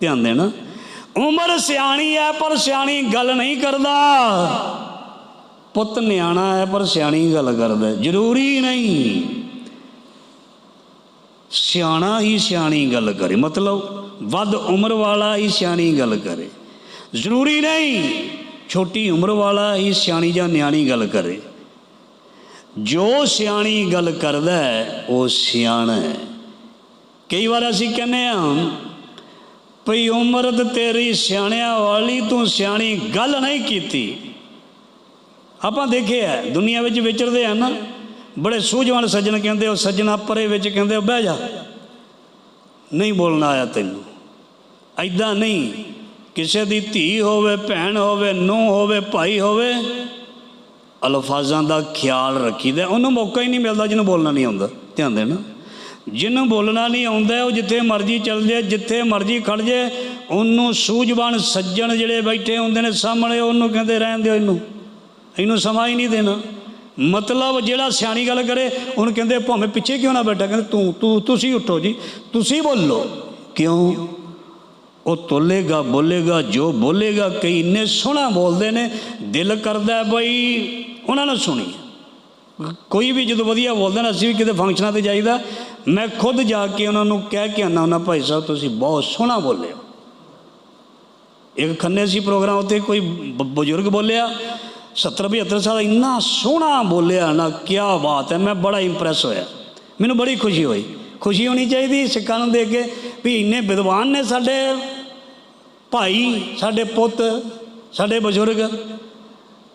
ਧਿਆਨ ਦੇਣਾ। ਉਮਰ ਸਿਆਣੀ ਹੈ ਪਰ ਸਿਆਣੀ ਗੱਲ ਨਹੀਂ ਕਰਦਾ। ਪੁੱਤ ਨਿਆਣਾ ਹੈ ਪਰ ਸਿਆਣੀ ਗੱਲ ਕਰਦਾ। ਜ਼ਰੂਰੀ ਨਹੀਂ। ਸਿਆਣਾ ਹੀ ਸਿਆਣੀ ਗੱਲ ਕਰੇ। ਮਤਲਬ ਵੱਧ ਉਮਰ ਵਾਲਾ ਹੀ ਸਿਆਣੀ ਗੱਲ ਕਰੇ। ਜ਼ਰੂਰੀ ਨਹੀਂ। ਛੋਟੀ ਉਮਰ ਵਾਲਾ ਹੀ ਸਿਆਣੀ ਜਾਂ ਨਿਆਣੀ ਗੱਲ ਕਰੇ। ਜੋ ਸਿਆਣੀ ਗੱਲ ਕਰਦਾ ਉਹ ਸਿਆਣਾ ਹੈ। ਕਈ ਵਾਰ ਅਸੀਂ ਕਹਿੰਦੇ ਹਾਂ ਭਈ ਉਮਰ ਤੇ ਤੇਰੀ ਸਿਆਣਿਆਂ ਵਾਲੀ ਤੂੰ ਸਿਆਣੀ ਗੱਲ ਨਹੀਂ ਕੀਤੀ। ਆਪਾਂ ਦੇਖਿਆ ਦੁਨੀਆ ਵਿੱਚ ਵਿਚਰਦੇ ਆ ਨਾ, ਬੜੇ ਸੂਝਵਾਨ ਸੱਜਣ ਕਹਿੰਦੇ, ਉਹ ਸੱਜਣਾ ਪਰੇ ਵਿੱਚ ਕਹਿੰਦੇ ਬਹਿ ਜਾ। ਨਹੀਂ ਬੋਲਣਾ ਆਇਆ ਤੈਨੂੰ। ਐਦਾਂ ਨਹੀਂ, ਕਿਸੇ ਦੀ ਧੀ ਹੋਵੇ, ਭੈਣ ਹੋਵੇ, ਨੂੰਹ ਹੋਵੇ, ਭਾਈ ਹੋਵੇ, ਅਲਫਾਜ਼ਾਂ ਦਾ ਖਿਆਲ ਰੱਖੀਦਾ, ਉਹਨੂੰ ਮੌਕਾ ਹੀ ਨਹੀਂ ਮਿਲਦਾ ਜਿਹਨੂੰ ਬੋਲਣਾ ਨਹੀਂ ਆਉਂਦਾ। ਧਿਆਨ ਦੇਣਾ। ਜਿਹਨੂੰ ਬੋਲਣਾ ਨਹੀਂ ਆਉਂਦਾ, ਉਹ ਜਿੱਥੇ ਮਰਜ਼ੀ ਚੱਲ ਜੇ ਜਿੱਥੇ ਮਰਜ਼ੀ ਖੜ ਜੇ ਉਹਨੂੰ ਸੂਝਵਾਨ ਸੱਜਣ ਜਿਹੜੇ ਬੈਠੇ ਹੁੰਦੇ ਨੇ ਸਾਹਮਣੇ, ਉਹਨੂੰ ਕਹਿੰਦੇ ਰਹਿਣ ਦਿਓ ਇਹਨੂੰ। ਇਹਨੂੰ ਸਮਾਂ ਹੀ ਨਹੀਂ ਦੇਣਾ। ਮਤਲਬ ਜਿਹੜਾ ਸਿਆਣੀ ਗੱਲ ਕਰੇ, ਉਹਨੂੰ ਕਹਿੰਦੇ, ਭਾਵੇਂ ਪਿੱਛੇ ਕਿਉਂ ਨਾ ਬੈਠਾ? ਕਹਿੰਦੇ, ਤੂੰ ਤੂੰ, ਤੁਸੀਂ ਉੱਠੋ ਜੀ, ਤੁਸੀਂ ਬੋਲੋ। ਕਿਉਂ? ਉਹ ਤੋਲੇਗਾ, ਬੋਲੇਗਾ, ਜੋ ਬੋਲੇਗਾ, ਕਈ ਇੰਨੇ ਸੋਹਣਾ ਬੋਲਦੇ ਨੇ, ਦਿਲ ਕਰਦਾ ਬਈ ਉਹਨਾਂ ਨੂੰ ਸੁਣੀਏ। ਕੋਈ ਵੀ ਜਦੋਂ ਵਧੀਆ ਬੋਲਦਾ ਨਾ, ਅਸੀਂ ਵੀ ਕਿਤੇ ਫੰਕਸ਼ਨਾਂ ਤੇ ਜਾਈਦਾ। ਮੈਂ ਖੁਦ ਜਾ ਕੇ ਉਹਨਾਂ ਨੂੰ ਕਹਿ ਕੇ ਆਨਾ ਉਹਨਾਂ ਭਾਈ ਸਾਹਿਬ, ਤੁਸੀਂ ਬਹੁਤ ਸੋਹਣਾ ਬੋਲੇ ਹੋ। ਇੱਕ ਖੰਨੇ ਸੀ ਪ੍ਰੋਗਰਾਮ ਉੱਤੇ ਕੋਈ ਬ- ਬਜ਼ੁਰਗ ਬੋਲਿਆ 70 75 ਸਾਲ ਇੰਨਾ ਸੋਹਣਾ ਬੋਲਿਆ ਨਾ ਕੀ ਬਾਤ ਹੈ, ਮੈਂ ਬੜਾ ਇੰਪ੍ਰੈਸ ਹੋਇਆ। ਮੈਨੂੰ ਬੜੀ ਖੁਸ਼ੀ ਹੋਈ। ਖੁਸ਼ੀ ਹੋਣੀ ਚਾਹੀਦੀ, ਸਿੱਖਾਂ ਨੂੰ ਦੇਖ ਕੇ ਵੀ ਇੰਨੇ ਵਿਦਵਾਨ ਨੇ ਸਾਡੇ ਭਾਈ, ਸਾਡੇ ਪੁੱਤ, ਸਾਡੇ ਬਜ਼ੁਰਗ।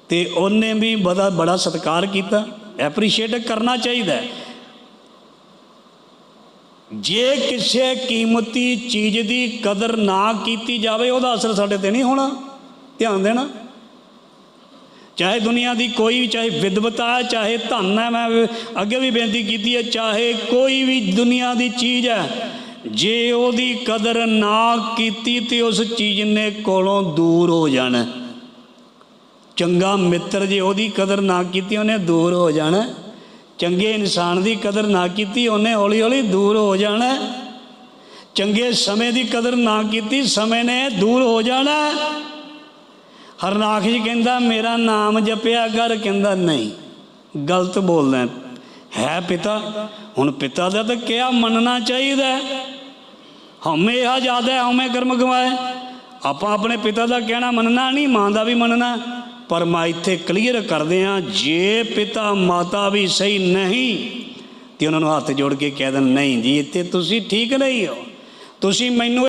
ਤੇ ਉਹਨੇ ਵੀ ਬੜਾ ਬੜਾ ਸਤਿਕਾਰ ਕੀਤਾ। ਐਪਰੀਸ਼ੀਏਟ ਕਰਨਾ ਚਾਹੀਦਾ ਹੈ। ਜੇ ਕਿਸੇ ਕੀਮਤੀ ਚੀਜ਼ ਦੀ ਕਦਰ ਨਾ ਕੀਤੀ ਜਾਵੇ, ਉਹਦਾ ਅਸਰ ਸਾਡੇ ਤੇ ਨਹੀਂ ਹੋਣਾ। ਧਿਆਨ ਦੇਣਾ। ਚਾਹੇ ਦੁਨੀਆ ਦੀ ਕੋਈ ਚਾਹੇ ਵਿਦਵਤਾ ਹੈ ਚਾਹੇ ਧਨ ਹੈ, ਮੈਂ ਅੱਗੇ ਵੀ ਬੇਨਤੀ ਕੀਤੀ ਹੈ, ਚਾਹੇ ਕੋਈ ਵੀ ਦੁਨੀਆ ਦੀ ਚੀਜ਼ ਹੈ, ਜੇ ਉਹਦੀ ਕਦਰ ਨਾ ਕੀਤੀ ਤੇ ਉਸ ਚੀਜ਼ ਨੇ ਕੋਲੋਂ ਦੂਰ ਹੋ ਜਾਣਾ। ਚੰਗਾ ਮਿੱਤਰ ਜੇ ਉਹਦੀ ਕਦਰ ਨਾ ਕੀਤੀ, ਉਹਨੇ ਦੂਰ ਹੋ ਜਾਣਾ। ਚੰਗੇ ਇਨਸਾਨ ਦੀ ਕਦਰ ਨਾ ਕੀਤੀ, ਉਹਨੇ ਹੌਲੀ ਹੌਲੀ ਦੂਰ ਹੋ ਜਾਣਾ। ਚੰਗੇ ਸਮੇਂ ਦੀ ਕਦਰ ਨਾ ਕੀਤੀ, ਸਮੇਂ ਨੇ ਦੂਰ ਹੋ ਜਾਣਾ। ਹਰਨਾਖ ਜੀ ਕਹਿੰਦਾ, ਮੇਰਾ ਨਾਮ ਜਪਿਆ ਕਰ, ਕਹਿੰਦਾ, ਨਹੀਂ, ਗਲਤ ਬੋਲਦਾ ਹੈ। ਪਿਤਾ, ਹੁਣ ਪਿਤਾ ਦਾ ਤਾਂ ਕਿਹਾ ਮੰਨਣਾ ਚਾਹੀਦਾ ਹਮੇ ਹਉਮੈ ਇਹ ਜ਼ਿਆਦਾ ਹੈ, ਹਉਮੈ ਕਰਮ ਗਵਾਏ। ਆਪਾਂ ਆਪਣੇ ਪਿਤਾ ਦਾ ਕਹਿਣਾ ਮੰਨਣਾ ਨਹੀਂ, ਮਾਂ ਦਾ ਵੀ ਮੰਨਣਾ। ਪਰ ਮੈਂ ਇੱਥੇ ਕਲੀਅਰ ਕਰਦੇ ਆ ਜੇ ਪਿਤਾ ਮਾਤਾ ਵੀ ਸਹੀ ਨਹੀਂ, ਤੇ ਉਹਨਾਂ ਨੂੰ ਹੱਥ ਜੋੜ ਕੇ ਕਹਿ ਦੇਣ, ਨਹੀਂ ਜੀ, ਇੱਥੇ ਤੁਸੀਂ ਠੀਕ ਨਹੀਂ ਹੋ। ਤੁਸੀਂ ਮੈਨੂੰ